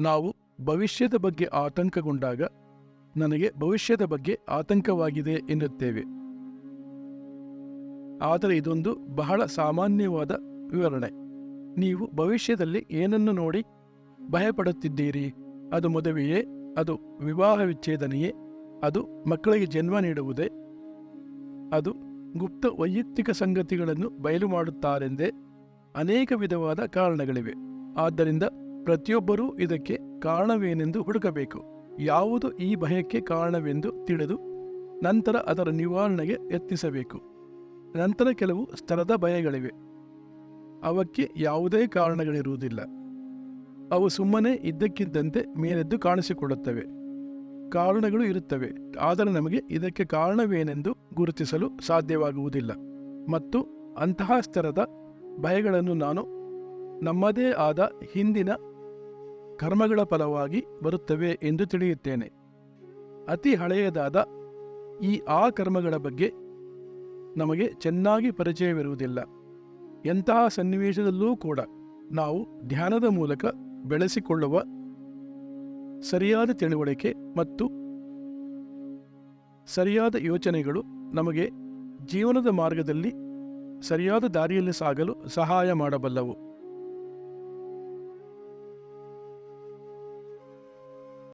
ನಾವು ಭವಿಷ್ಯದ ಬಗ್ಗೆ ಆತಂಕಗೊಂಡಾಗ ನನಗೆ ಭವಿಷ್ಯದ ಬಗ್ಗೆ ಆತಂಕವಾಗಿದೆ ಎನ್ನುತ್ತೇವೆ. ಆದರೆ ಇದೊಂದು ಬಹಳ ಸಾಮಾನ್ಯವಾದ ವಿವರಣೆ. ನೀವು ಭವಿಷ್ಯದಲ್ಲಿ ಏನನ್ನು ನೋಡಿ ಭಯಪಡುತ್ತಿದ್ದೀರಿ? ಅದು ಮದುವೆಯೇ? ಅದು ವಿವಾಹ ವಿಚ್ಛೇದನೆಯೇ? ಅದು ಮಕ್ಕಳಿಗೆ ಜನ್ಮ ನೀಡುವುದೇ? ಅದು ಗುಪ್ತ ವೈಯಕ್ತಿಕ ಸಂಗತಿಗಳನ್ನು ಬಯಲು ಮಾಡುತ್ತಾರೆಂದೇ ಅನೇಕ ವಿಧವಾದ ಕಾರಣಗಳಿವೆ. ಆದ್ದರಿಂದ ಪ್ರತಿಯೊಬ್ಬರೂ ಇದಕ್ಕೆ ಕಾರಣವೇನೆಂದು ಹುಡುಕಬೇಕು. ಯಾವುದು ಈ ಭಯಕ್ಕೆ ಕಾರಣವೆಂದು ತಿಳಿದು ನಂತರ ಅದರ ನಿವಾರಣೆಗೆ ಯತ್ನಿಸಬೇಕು. ನಂತರ ಕೆಲವು ಸ್ಥಳದ ಭಯಗಳಿವೆ. ಅವಕ್ಕೆ ಯಾವುದೇ ಕಾರಣಗಳಿರುವುದಿಲ್ಲ. ಅವು ಸುಮ್ಮನೆ ಇದ್ದಕ್ಕಿದ್ದಂತೆ ಮೇಲೆದ್ದು ಕಾಣಿಸಿಕೊಳ್ಳುತ್ತವೆ. ಕಾರಣಗಳು ಇರುತ್ತವೆ. ಆದರೆ ನಮಗೆ ಇದಕ್ಕೆ ಕಾರಣವೇನೆಂದು ಗುರುತಿಸಲು ಸಾಧ್ಯವಾಗುವುದಿಲ್ಲ. ಮತ್ತು ಅಂತಹ ಸ್ತರದ ಭಯಗಳನ್ನು ನಾನು ನಮ್ಮದೇ ಆದ ಹಿಂದಿನ ಕರ್ಮಗಳ ಫಲವಾಗಿ ಬರುತ್ತವೆ ಎಂದು ತಿಳಿಯುತ್ತೇನೆ. ಅತಿ ಹಳೆಯದಾದ ಈ ಆ ಕರ್ಮಗಳ ಬಗ್ಗೆ ನಮಗೆ ಚೆನ್ನಾಗಿ ಪರಿಚಯವಿರುವುದಿಲ್ಲ. ಎಂತಹ ಸನ್ನಿವೇಶದಲ್ಲೂ ಕೂಡ ನಾವು ಧ್ಯಾನದ ಮೂಲಕ ಬೆಳೆಸಿಕೊಳ್ಳುವ ಸರಿಯಾದ ತಿಳುವಳಿಕೆ ಮತ್ತು ಸರಿಯಾದ ಯೋಚನೆಗಳು ನಮಗೆ ಜೀವನದ ಮಾರ್ಗದಲ್ಲಿ ಸರಿಯಾದ ದಾರಿಯಲ್ಲಿ ಸಾಗಲು ಸಹಾಯ ಮಾಡಬಲ್ಲವು.